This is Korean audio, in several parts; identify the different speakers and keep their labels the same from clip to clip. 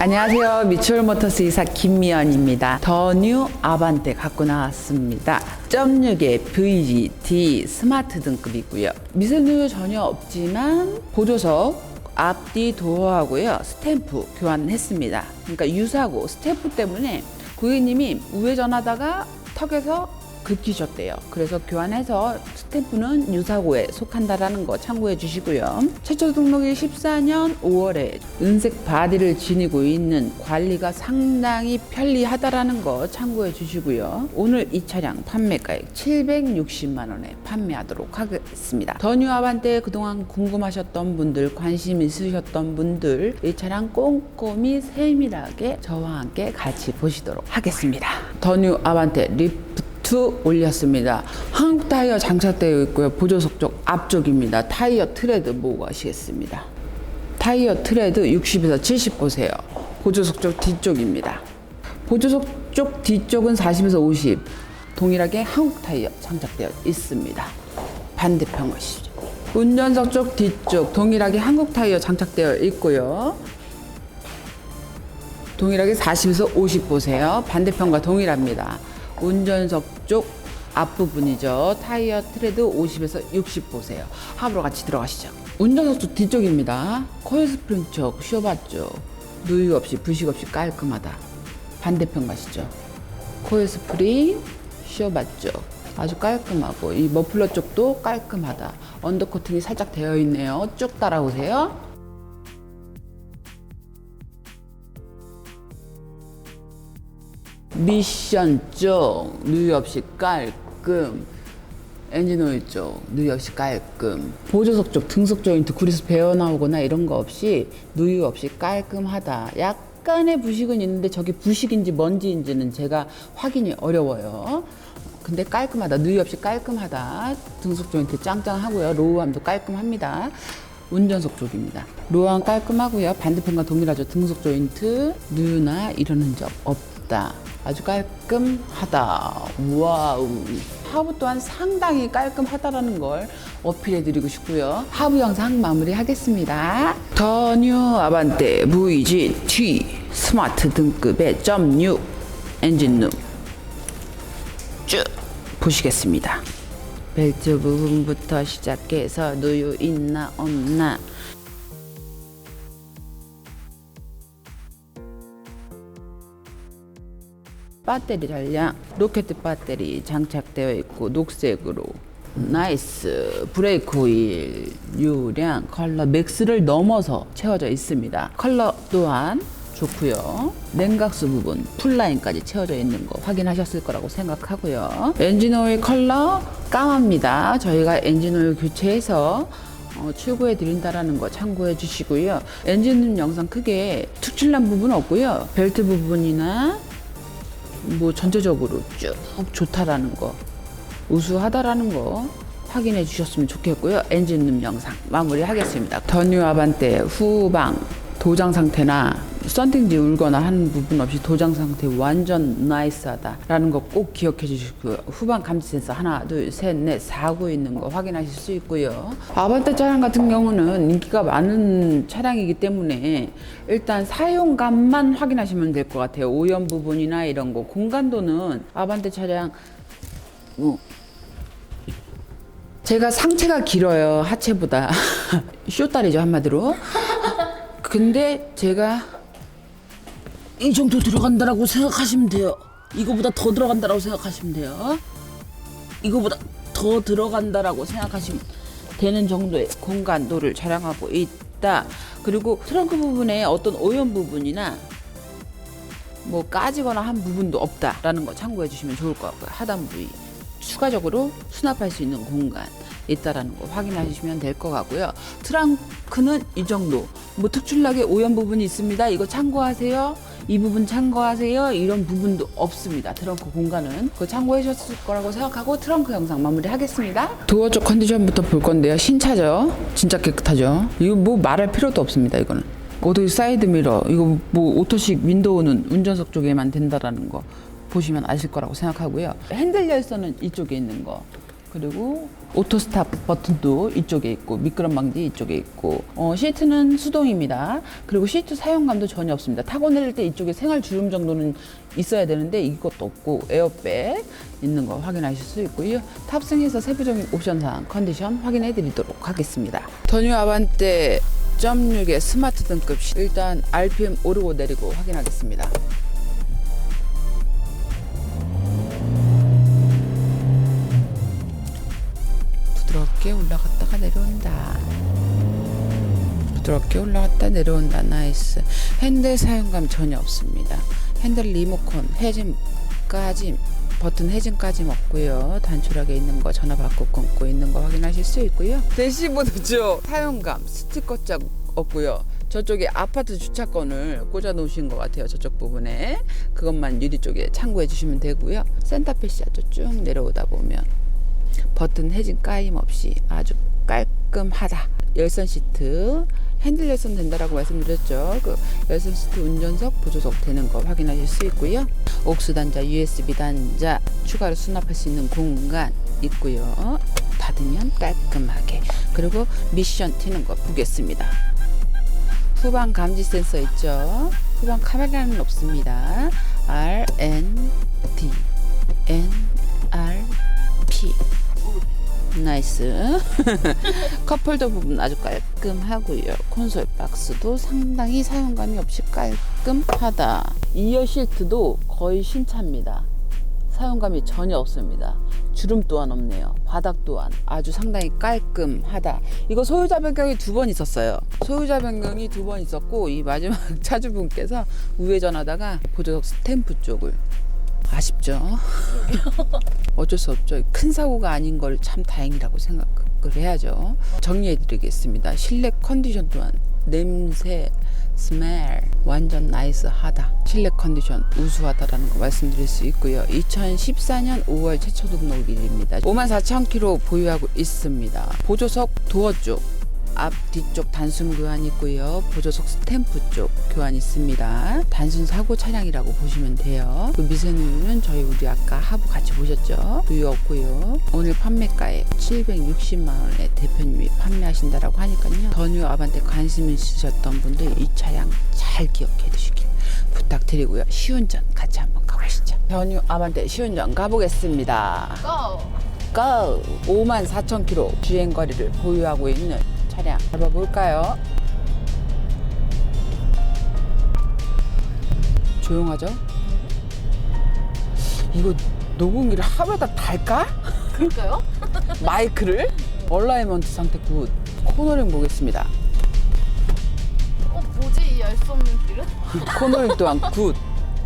Speaker 1: 안녕하세요. 미추홀 모터스 이사 김미연입니다. 더 뉴 아반떼 갖고 나왔습니다. 0.6의 VGT 스마트 등급이고요. 미세누유 전혀 없지만 보조석 앞뒤 도어하고요. 스탬프 교환했습니다. 그러니까 유사고 스탬프 때문에 고객님이 우회전하다가 턱에서 긁히셨대요. 그래서 교환해서 스탬프는 유사고에 속한다라는 거 참고해 주시고요. 최초 등록이 14년 5월에 은색 바디를 지니고 있는 관리가 상당히 편리하다라는 거 참고해 주시고요. 오늘 이 차량 판매가액 760만 원에 판매하도록 하겠습니다. 더 뉴 아반떼 그동안 궁금하셨던 분들, 관심 있으셨던 분들 이 차량 꼼꼼히 세밀하게 저와 함께 같이 보시도록 하겠습니다. 더 뉴 아반떼 리프트 투 올렸습니다. 한국 타이어 장착되어 있고요. 보조석 쪽 앞쪽입니다. 타이어 트레드 보고 가시겠습니다. 타이어 트레드 60에서 70 보세요. 보조석 쪽 뒤쪽입니다. 보조석 쪽 뒤쪽은 40에서 50. 동일하게 한국 타이어 장착되어 있습니다. 반대편 가시죠. 운전석 쪽 뒤쪽 동일하게 한국 타이어 장착되어 있고요. 동일하게 40에서 50 보세요. 반대편과 동일합니다. 운전석 쪽 앞부분이죠. 타이어 트레드 50에서 60 보세요. 합으로 같이 들어가시죠. 운전석 쪽 뒤쪽입니다. 코일 스프링 쪽, 쇼바 쪽. 누유 없이 부식 없이 깔끔하다. 반대편 가시죠. 코일 스프링, 쇼바 쪽. 아주 깔끔하고 이 머플러 쪽도 깔끔하다. 언더 코팅이 살짝 되어 있네요. 쭉 따라오세요. 미션 쪽 누유 없이 깔끔 엔진 오일 쪽 누유 없이 깔끔. 보조석 쪽 등속 조인트 구리스 베어 나오거나 이런 거 없이 누유 없이 깔끔하다. 약간의 부식은 있는데 저게 부식인지 먼지인지는 제가 확인이 어려워요. 근데 깔끔하다. 누유 없이 깔끔하다. 등속 조인트 짱짱하고요. 로우함도 깔끔합니다. 운전석 쪽입니다. 로우함 깔끔하고요. 반대편과 동일하죠. 등속 조인트 누유나 이런 흔적 없 다. 아주 깔끔하다. 와우. 하부 또한 상당히 깔끔하다라는 걸 어필해 드리고 싶고요. 하부 영상 마무리하겠습니다. 더 뉴 아반떼 VGT 스마트 등급의 .6 엔진룸 쭉 보시겠습니다. 벨트 부분부터 시작해서 누유 있나 없나 배터리 전량 로켓 배터리 장착되어 있고 녹색으로. 나이스. 브레이크 오일 유량 컬러 맥스를 넘어서 채워져 있습니다. 컬러 또한 좋고요. 냉각수 부분 풀라인까지 채워져 있는 거 확인하셨을 거라고 생각하고요. 엔진 오일 컬러 까맣니다. 저희가 엔진 오일 교체해서 어, 출고해 드린다라는 거 참고해 주시고요. 엔진 영상 크게 특출난 부분 없고요. 벨트 부분이나 뭐 전체적으로 쭉 좋다라는 거 우수하다라는 거 확인해 주셨으면 좋겠고요. 엔진룸 영상 마무리하겠습니다. 더뉴 아반떼 후방 도장 상태나 썬팅지 울거나 하는 부분 없이 도장 상태 완전 나이스하다라는 거 꼭 기억해 주시고요. 후방 감지 센서 하나 둘 셋넷 4구 있는 거 확인하실 수 있고요. 아반떼 차량 같은 경우는 인기가 많은 차량이기 때문에 일단 사용감만 확인하시면 될 것 같아요. 오염 부분이나 이런 거. 공간도는 아반떼 차량 뭐 제가 상체가 길어요. 하체보다. 쇼다리죠 한마디로. 근데 제가 이 정도 들어간다라고 생각하시면 돼요. 이거보다 더 들어간다라고 생각하시면 돼요. 이거보다 더 들어간다라고 생각하시면 되는 정도의 공간도를 자랑하고 있다. 그리고 트렁크 부분에 어떤 오염 부분이나 뭐 까지거나 한 부분도 없다라는 거 참고해 주시면 좋을 것 같고요. 하단 부위 추가적으로 수납할 수 있는 공간 있다라는 거 확인하시면 될 것 같고요. 트렁크는 이 정도. 뭐 특출나게 오염 부분이 있습니다. 이거 참고하세요. 이 부분 참고하세요. 이런 부분도 없습니다. 트렁크 공간은 그거 참고해 주셨을 거라고 생각하고 트렁크 영상 마무리하겠습니다. 도어 쪽 컨디션부터 볼 건데요. 신차죠. 진짜 깨끗하죠. 이거 뭐 말할 필요도 없습니다. 이거는. 오토 사이드 미러 이거 뭐 오토식 윈도우는 운전석 쪽에만 된다라는 거 보시면 아실 거라고 생각하고요. 핸들 열선은 이쪽에 있는 거. 그리고 오토 스탑 버튼도 이쪽에 있고 미끄럼 방지 이쪽에 있고 어, 시트는 수동입니다. 그리고 시트 사용감도 전혀 없습니다. 타고 내릴 때 이쪽에 생활 주름 정도는 있어야 되는데 이것도 없고 에어백 있는 거 확인하실 수 있고요. 탑승해서 세부적인 옵션 사항 컨디션 확인해 드리도록 하겠습니다. 더뉴 아반떼 0.6의 스마트 등급 일단 RPM 오르고 내리고 확인하겠습니다. 부드럽게 올라갔다가 내려온다. 부드럽게 올라갔다 내려온다. 나이스. 핸들 사용감 전혀 없습니다. 핸들 리모컨 해짐까지 버튼 해짐까지 없고요. 단출하게 있는 거 전화 받고 끊고 있는 거 확인하실 수 있고요. 대시보드 쪽 사용감 스티커 짝 없고요. 저쪽에 아파트 주차권을 꽂아 놓으신 것 같아요. 저쪽 부분에 그것만 유리 쪽에 참고해 주시면 되고요. 센터페시아 쭉 내려오다 보면 버튼 해진 까임 없이 아주 깔끔하다. 열선 시트 핸들 열선 된다라고 말씀드렸죠. 그 열선 시트 운전석 보조석 되는 거 확인하실 수 있고요. 옥수 단자, USB 단자 추가로 수납할 수 있는 공간 있고요. 닫으면 깔끔하게 그리고 미션 튀는 거 보겠습니다. 후방 감지 센서 있죠. 후방 카메라는 없습니다. R N D N R P 나이스. 컵홀더 부분 아주 깔끔하고요. 콘솔 박스도 상당히 사용감이 없이 깔끔하다. 이어 실트도 거의 신차입니다. 사용감이 전혀 없습니다. 주름 또한 없네요. 바닥 또한 아주 상당히 깔끔하다. 이거 소유자 변경이 두 번 있었어요. 소유자 변경이 두 번 있었고 이 마지막 차주분께서 우회전하다가 보조석 스탬프 쪽을 아쉽죠. 어쩔 수 없죠. 큰 사고가 아닌 걸 참 다행이라고 생각을 해야죠. 정리해드리겠습니다. 실내 컨디션 또한 냄새, 스멜 완전 나이스하다. 실내 컨디션 우수하다라는 거 말씀드릴 수 있고요. 2014년 5월 최초 등록일입니다. 54,000km 보유하고 있습니다. 보조석 도어 쪽 앞 뒤쪽 단순 교환 있고요. 보조석 스탬프 쪽 교환 있습니다. 단순 사고 차량이라고 보시면 돼요. 그 미세누유는 저희 우리 아까 하부 같이 보셨죠? 누유 없고요. 오늘 판매가에 760만 원에 대표님이 판매하신다라고 하니까요. 더뉴 아반떼 관심 있으셨던 분들 이 차량 잘 기억해 두시길 부탁드리고요. 시운전 같이 한번 가보시죠. 더뉴 아반떼 시운전 가보겠습니다.
Speaker 2: 고!
Speaker 1: 고! 5만 4천 킬로 주행 거리를 보유하고 있는 차량 잡아볼까요? 조용하죠? 이거 녹음기를 하루에다 달까?
Speaker 2: 그럴까요?
Speaker 1: 마이크를? 얼라이먼트 상태 굿 코너링 보겠습니다
Speaker 2: 어 뭐지 이 알 수 없는 길은?
Speaker 1: 코너링 또한 굿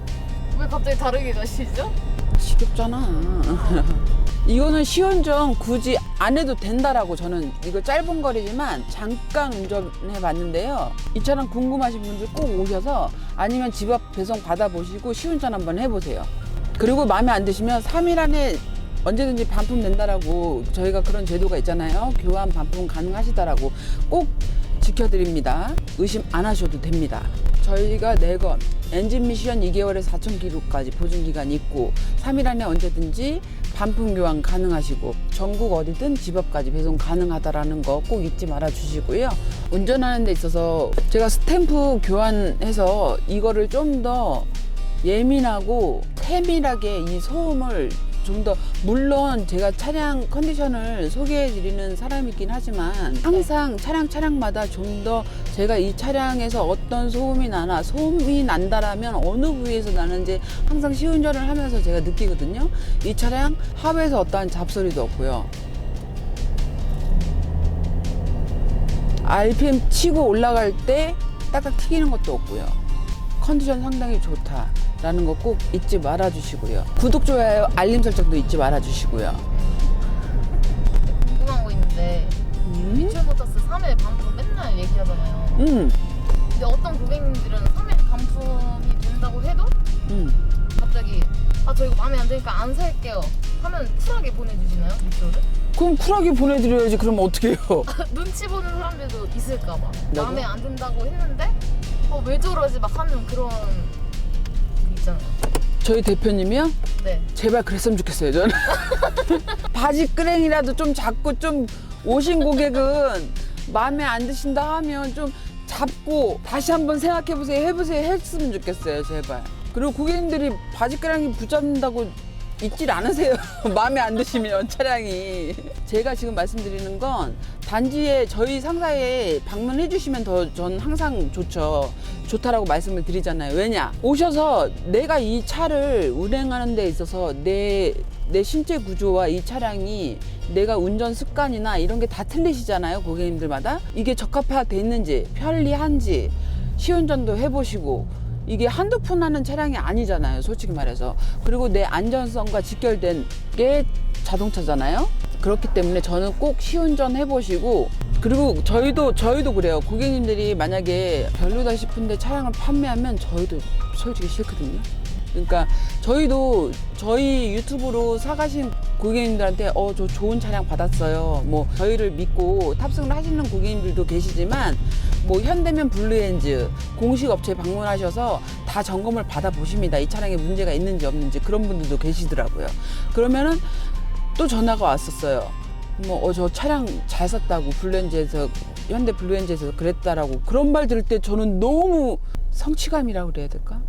Speaker 2: 왜 갑자기 다르게 가시죠?
Speaker 1: 지겹잖아 이거는 시운전 굳이 안 해도 된다라고 저는 이거 짧은 거리지만 잠깐 운전해 봤는데요. 이 차량 궁금하신 분들 꼭 오셔서 아니면 집 앞 배송 받아보시고 시운전 한번 해보세요. 그리고 마음에 안 드시면 3일 안에 언제든지 반품 된다라고 저희가 그런 제도가 있잖아요. 교환 반품 가능하시다라고 꼭 지켜드립니다. 의심 안 하셔도 됩니다. 저희가 내건 엔진 미션 2개월에 4,000km까지 보증 기간이 있고 3일 안에 언제든지 반품 교환 가능하시고 전국 어디든 집 앞까지 배송 가능하다라는 거 꼭 잊지 말아 주시고요. 운전하는 데 있어서 제가 스탬프 교환해서 이거를 좀 더 예민하고 세밀하게 이 소음을 좀 더 물론 제가 차량 컨디션을 소개해 드리는 사람이긴 하지만 항상 차량 차량마다 좀 더 제가 이 차량에서 어떤 소음이 나나 소음이 난다라면 어느 부위에서 나는지 항상 시운전을 하면서 제가 느끼거든요. 이 차량 하부에서 어떠한 잡소리도 없고요. RPM 치고 올라갈 때 딱딱 튀기는 것도 없고요. 컨디션 상당히 좋다 라는 거 꼭 잊지 말아 주시고요. 구독, 좋아요, 알림 설정도 잊지 말아 주시고요.
Speaker 2: 궁금한 거 있는데
Speaker 1: 음?
Speaker 2: 미추모터스 3회 반품 맨날 얘기하잖아요
Speaker 1: 음,
Speaker 2: 근데 어떤 고객님들은 3회 반품이 된다고 해도
Speaker 1: 음.
Speaker 2: 갑자기 아 저 이거 마음에 안 드니까 안 살게요 하면 쿨하게 보내주시나요? 미추를?
Speaker 1: 그럼 쿨하게 보내드려야지. 그럼 어떻게 해요?
Speaker 2: 눈치 보는 사람들도 있을까봐
Speaker 1: 나도?
Speaker 2: 마음에 안 든다고 했는데 어 왜 저러지 막 하는 그런 게 있잖아요
Speaker 1: 저희 대표님이요?
Speaker 2: 네.
Speaker 1: 제발 그랬으면 좋겠어요, 저는. 바지 끄랭이라도 좀 잡고 좀 오신 고객은 마음에 안 드신다 하면 좀 잡고 다시 한번 생각해 보세요, 해보세요 했으면 좋겠어요, 제발. 그리고 고객님들이 바지 끄랭이 붙잡는다고 있질 않으세요. 마음에 안 드시면 차량이. 제가 지금 말씀드리는 건 단지에 저희 상사에 방문해 주시면 더 전 항상 좋죠. 좋다라고 말씀을 드리잖아요. 왜냐? 오셔서 내가 이 차를 운행하는 데 있어서 내, 내 신체 구조와 이 차량이 내가 운전 습관이나 이런 게 다 틀리시잖아요. 고객님들마다. 이게 적합화돼 있는지, 편리한지, 시운전도 해보시고, 이게 한두 푼 하는 차량이 아니잖아요. 솔직히 말해서. 그리고 내 안전성과 직결된 게 자동차잖아요. 그렇기 때문에 저는 꼭 시운전 해보시고 그리고 저희도 저희도 그래요. 고객님들이 만약에 별로다 싶은데 차량을 판매하면 저희도 솔직히 싫거든요. 그러니까 저희도 저희 유튜브로 사가신 고객님들한테 어 저 좋은 차량 받았어요. 뭐 저희를 믿고 탑승을 하시는 고객님들도 계시지만 뭐 현대면 블루엔즈 공식 업체 방문하셔서 다 점검을 받아 보십니다. 이 차량에 문제가 있는지 없는지 그런 분들도 계시더라고요. 그러면은 또 전화가 왔었어요. 뭐, 어, 저 차량 잘 샀다고, 블루엔즈에서, 현대 블루엔즈에서 그랬다라고. 그런 말 들을 때 저는 너무 성취감이라고 그래야 될까?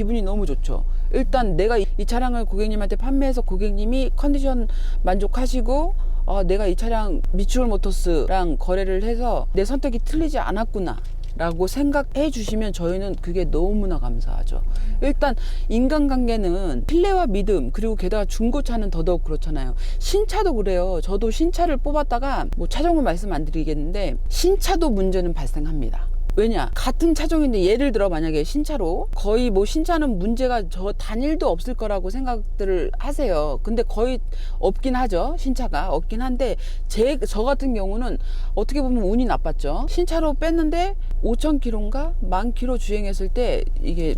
Speaker 1: 기분이 너무 좋죠. 일단 내가 이, 이 차량을 고객님한테 판매해서 고객님이 컨디션 만족하시고, 아, 내가 이 차량 미추홀 모터스랑 거래를 해서 내 선택이 틀리지 않았구나. 라고 생각해 주시면 저희는 그게 너무나 감사하죠. 일단 인간관계는 신뢰와 믿음 그리고 게다가 중고차는 더더욱 그렇잖아요. 신차도 그래요. 저도 신차를 뽑았다가 뭐 차종은 말씀 안 드리겠는데 신차도 문제는 발생합니다. 왜냐? 같은 차종인데 예를 들어 만약에 신차로 거의 뭐 신차는 문제가 저 단일도 없을 거라고 생각들을 하세요. 근데 거의 없긴 하죠. 신차가 없긴 한데 제 저 같은 경우는 어떻게 보면 운이 나빴죠. 신차로 뺐는데 5천 킬로인가 만 킬로 주행했을 때 이게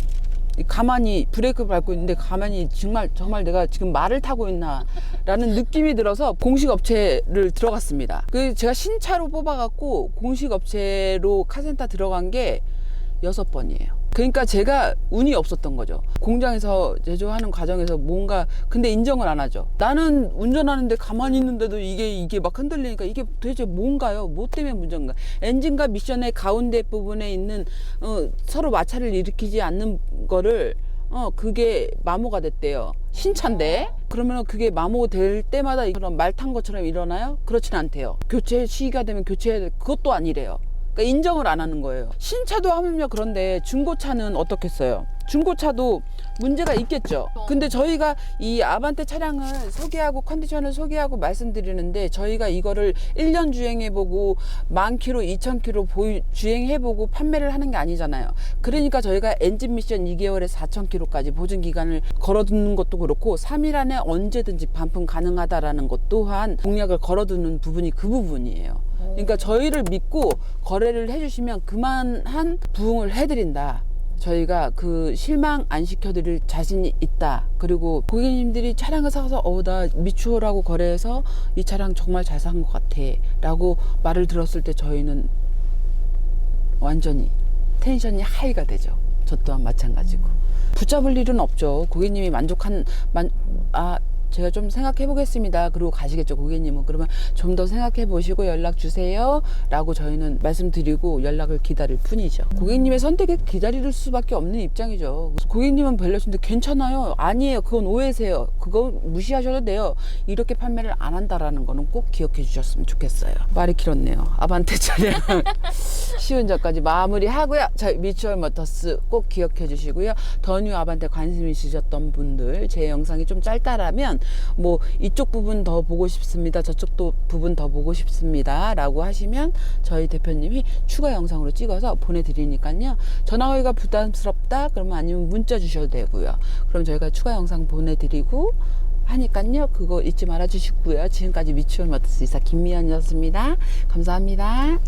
Speaker 1: 가만히 브레이크 밟고 있는데 가만히 정말 정말 내가 지금 말을 타고 있나라는 느낌이 들어서 공식 업체를 들어갔습니다. 그 제가 신차로 뽑아갖고 공식 업체로 카센터 들어간 게 여섯 번이에요. 그러니까 제가 운이 없었던 거죠. 공장에서 제조하는 과정에서 뭔가 근데 인정을 안 하죠. 나는 운전하는데 가만히 있는데도 이게 이게 막 흔들리니까 이게 도대체 뭔가요? 뭐 때문에 문제인가? 엔진과 미션의 가운데 부분에 있는 어, 서로 마찰을 일으키지 않는 거를 어 그게 마모가 됐대요. 신차인데 그러면 그게 마모 될 때마다 이런 말 탄 것처럼 일어나요? 그렇진 않대요. 교체 시기가 되면 교체해야 돼. 그것도 아니래요. 그러니까 인정을 안 하는 거예요. 신차도 하면요 그런데 중고차는 어떻겠어요? 중고차도 문제가 있겠죠. 근데 저희가 이 아반떼 차량을 소개하고 컨디션을 소개하고 말씀드리는데 저희가 이거를 1년 주행해보고 만 킬로, 2천 킬로 주행해보고 판매를 하는 게 아니잖아요. 그러니까 저희가 엔진 미션 2개월에 4천 킬로까지 보증 기간을 걸어두는 것도 그렇고 3일 안에 언제든지 반품 가능하다라는 것 또한 공약을 걸어두는 부분이 그 부분이에요. 그러니까 저희를 믿고 거래를 해주시면 그만한 부응을 해드린다. 저희가 그 실망 안 시켜드릴 자신이 있다. 그리고 고객님들이 차량을 사서 어 나 미추홀하고 거래해서 이 차량 정말 잘 산 것 같아. 라고 말을 들었을 때 저희는 완전히 텐션이 하이가 되죠. 저 또한 마찬가지고. 붙잡을 일은 없죠. 고객님이 만족한 만, 아 제가 좀 생각해 보겠습니다. 그리고 가시겠죠, 고객님은. 그러면 좀 더 생각해 보시고 연락 주세요. 라고 저희는 말씀드리고 연락을 기다릴 뿐이죠. 고객님의 선택에 기다릴 수밖에 없는 입장이죠. 고객님은 별로신데 괜찮아요. 아니에요. 그건 오해세요. 그거 무시하셔도 돼요. 이렇게 판매를 안 한다라는 거는 꼭 기억해 주셨으면 좋겠어요. 말이 길었네요. 아반떼 차량 시운전까지 마무리하고요. 자, 미추얼 모터스 꼭 기억해 주시고요. 더뉴 아반떼 관심 있으셨던 분들 제 영상이 좀 짧다라면 뭐 이쪽 부분 더 보고 싶습니다. 저쪽도 부분 더 보고 싶습니다. 라고 하시면 저희 대표님이 추가 영상으로 찍어서 보내드리니까요. 전화하기가 부담스럽다? 그러면 아니면 문자 주셔도 되고요. 그럼 저희가 추가 영상 보내드리고 하니까요. 그거 잊지 말아 주시고요. 지금까지 미추얼 모터스 이사 김미연이었습니다. 감사합니다.